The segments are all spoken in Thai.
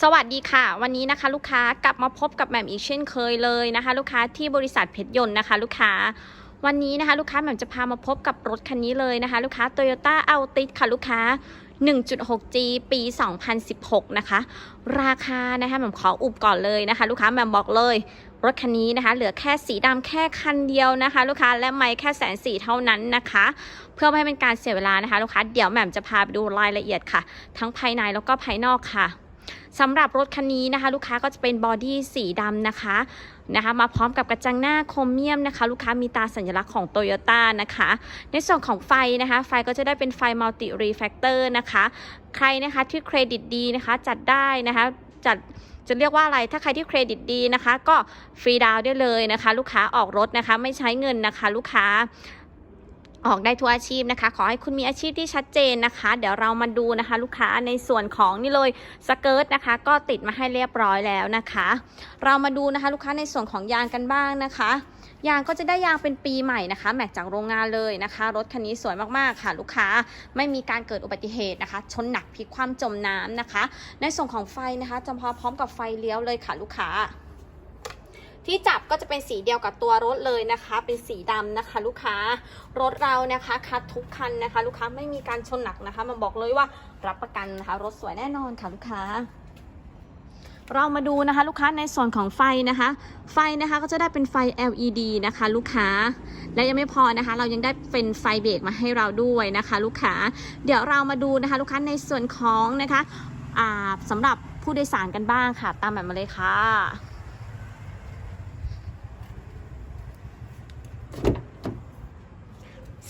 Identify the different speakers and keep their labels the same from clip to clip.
Speaker 1: สวัสดีค่ะ วันนี้นะคะลูกค้ากลับมาพบกับแหม่มอีกเช่นเคยเลยนะคะ ลูกค้าที่บริษัทเพชรยนต์นะคะ ลูกค้าวันนี้นะคะ ลูกค้าแหม่มจะพามาพบกับรถคันนี้เลยนะคะ ลูกค้า Toyota Altis ค่ะลูกค้า 1.6G ปี 2016 นะคะ ราคานะคะแหม่มขออุบก่อนเลยนะคะ ลูกค้าแหม่มบอกเลย รถคันนี้นะคะ เหลือแค่สีดำแค่คันเดียวนะคะ ลูกค้าและไม่แค่แสนสี่เท่านั้นนะคะ เพื่อไม่ให้เป็นการเสียเวลานะคะ ลูกค้าเดี๋ยวแหม่มจะพาไปดูรายละเอียดค่ะ ทั้งภายในแล้วก็ภายนอกค่ะ สำหรับรถคันนี้นะคะ ลูกค้าก็จะเป็นบอดี้สีดำนะคะนะคะมาพร้อมกับกระจังหน้าโครเมียมนะคะ ลูกค้ามีตาสัญลักษณ์ของโตโยต้านะคะ ในส่วนของไฟนะคะ ไฟก็จะได้เป็นไฟมัลติรีแฟกเตอร์นะคะ ใครนะคะที่เครดิตดีนะคะ จัดได้นะคะจัดจะเรียกว่าอะไร ถ้าใครที่เครดิตดีนะคะ ก็ฟรีดาวได้เลยนะคะ ลูกค้าออกรถนะคะ ไม่ใช้เงินนะคะ ลูกค้า ออกได้ทุกอาชีพนะคะ ขอให้คุณมีอาชีพที่ชัดเจนนะคะ เดี๋ยวเรามาดูนะคะ ลูกค้าในส่วนของนี่เลยสเกิร์ตนะคะ ก็ติดมาให้เรียบร้อยแล้วนะคะ เรามาดูนะคะ ลูกค้าในส่วนของยางกันบ้างนะคะยางก็จะได้ยางเป็นปีใหม่นะคะ แม็กจากโรงงานเลยนะคะ รถคันนี้สวยมากๆค่ะ ลูกค้าไม่มีการเกิดอุบัติเหตุนะคะ ชนหนักพลิกคว่ำจมน้ำนะคะ ในส่วนของไฟนะคะจะพอพร้อมกับไฟเลี้ยวเลยค่ะ ลูกค้า ที่จับก็จะเป็นสีเดียวกับตัวรถเลยนะคะ เป็นสีดำนะคะ ลูกค้ารถเรานะคะคัดทุกคันนะคะ ลูกค้าไม่มีการชนหนักนะคะ มาบอกเลยว่ารับประกันนะคะ รถสวยแน่นอนค่ะลูกค้า เรามาดูนะคะ ลูกค้าในส่วนของไฟนะคะ ไฟนะคะก็จะได้เป็นไฟ LED นะคะ ลูกค้าและยังไม่พอนะคะ เรายังได้เป็นไฟเบรกมาให้เราด้วยนะคะ ลูกค้า เดี๋ยวเรามาดูนะคะ ลูกค้าในส่วนของนะคะอ่าสำหรับผู้โดยสารกันบ้างค่ะ ตามแบบมาเลยค่ะ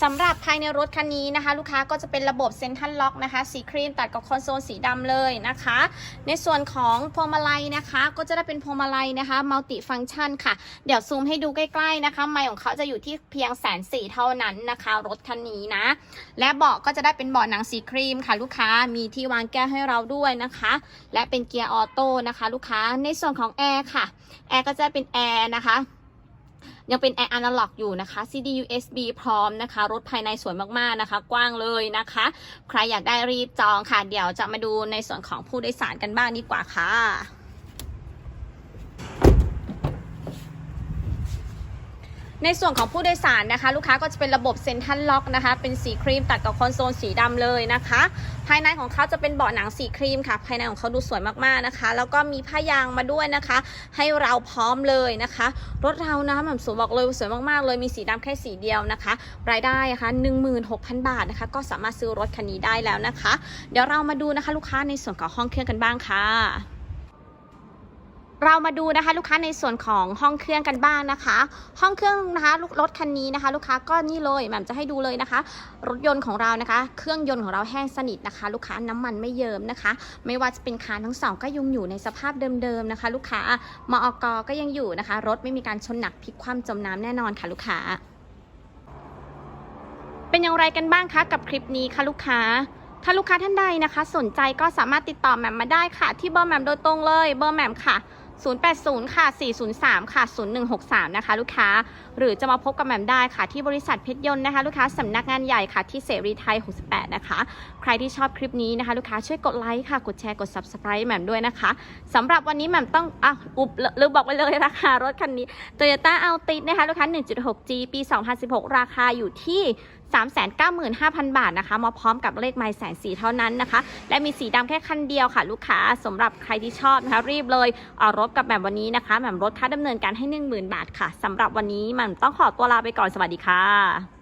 Speaker 1: สำหรับภายในรถคันนี้นะคะ ลูกค้าก็จะเป็นระบบเซ็นทรัลล็อกนะคะ สีครีมตัดกับคอนโซลสีดำเลยนะคะ ในส่วนของพวงมาลัยนะคะ ก็จะได้เป็นพวงมาลัยนะคะมัลติฟังชันค่ะ เดี๋ยวซูมให้ดูใกล้ๆนะคะ ไมค์ของเขาจะอยู่ที่เพียงแสนสี่เท่านั้นนะคะ รถคันนี้นะ และเบาะก็จะได้เป็นเบาะหนังสีครีมค่ะ ลูกค้ามีที่วางแก้วให้เราด้วยนะคะ และเป็นเกียร์ออโต้นะคะ ลูกค้าในส่วนของแอร์ค่ะแอร์ก็จะเป็นแอร์นะคะ ยังเป็นแอร์อนาล็อกอยู่นะคะ CD USB พร้อมนะคะ รถภายในสวยมากๆนะคะ กว้างเลยนะคะ ใครอยากได้รีบจองค่ะ เดี๋ยวจะมาดูในส่วนของผู้โดยสารกันบ้างดีกว่าค่ะ ในส่วนของผู้โดยสารนะคะ ลูกค้าก็จะเป็นระบบเซ็นทรัลล็อกนะคะ เป็นสีครีมตัดกับคอนโซลสีดำเลยนะคะ ภายในของเขาจะเป็นเบาะหนังสีครีมค่ะ ภายในของเขาดูสวยมากๆนะคะ แล้วก็มีผ้ายางมาด้วยนะคะ ให้เราพร้อมเลยนะคะ รถเรานะแบบสวยบอกเลยสวยมากๆ เลยมีสีดำแค่สีเดียวนะคะ รายได้นะคะ16,000บาทนะคะ ก็สามารถซื้อรถคันนี้ได้แล้วนะคะ เดี๋ยวเรามาดูนะคะ ลูกค้าในส่วนของห้องเครื่องกันบ้างค่ะ เรามาดูนะคะลูกค้าในส่วนของห้องเครื่องกันบ้างนะคะ ห้องเครื่องนะคะรถคันนี้นะคะ ลูกค้าก็นี่เลยแหม่มจะให้ดูเลยนะคะ รถยนต์ของเรานะคะ เครื่องยนต์ของเราแห้งสนิทนะคะ ลูกค้าน้ำมันไม่เยิ้มนะคะ ไม่ว่าจะเป็นคานทั้งสองก็ยังอยู่ในสภาพเดิมๆนะคะ ลูกค้ามอกก็ยังอยู่นะคะ รถไม่มีการชนหนักพลิกคว่ำจมน้ำแน่นอนค่ะลูกค้า เป็นอย่างไรกันบ้างคะกับคลิปนี้คะลูกค้าถ้าลูกค้าท่านใดนะคะ สนใจก็สามารถติดต่อแหม่มมาได้ค่ะ ที่เบอร์แหม่มโดยตรงเลยเบอร์แหม่มค่ะ 080 ค่ะ 403 ค่ะ 0163 นะคะ ลูกค้า หรือจะมาพบกับแหม่มได้ค่ะ ที่บริษัทเพชรยนต์นะคะ ลูกค้าสำนักงานใหญ่ค่ะ ที่เสรีไทย 68 นะคะ ใครที่ชอบคลิปนี้นะคะ ลูกค้าช่วยกดไลค์ค่ะ กดแชร์ กด subscribe แหม่มด้วยนะคะสำหรับวันนี้แหม่มต้องอะอุบลืมบอกไปเลยราคารถคันนี้ Toyota Altis นะคะ ลูกค้า 1.6G ปี 2016 ราคาอยู่ที่ 395,000 บาทนะคะ มาพร้อมกับเลขไม้แสนสีเท่านั้นนะคะ และมีสีดำแค่คันเดียวค่ะ ลูกค้าสำหรับใครที่ชอบนะคะรีบเลยเอารถกับแบบวันนี้นะคะแหม่มรถค่าดำเนินการให้ 10,000 บาทค่ะสำหรับวันนี้แหม่มต้องขอตัวลาไปก่อนสวัสดีค่ะ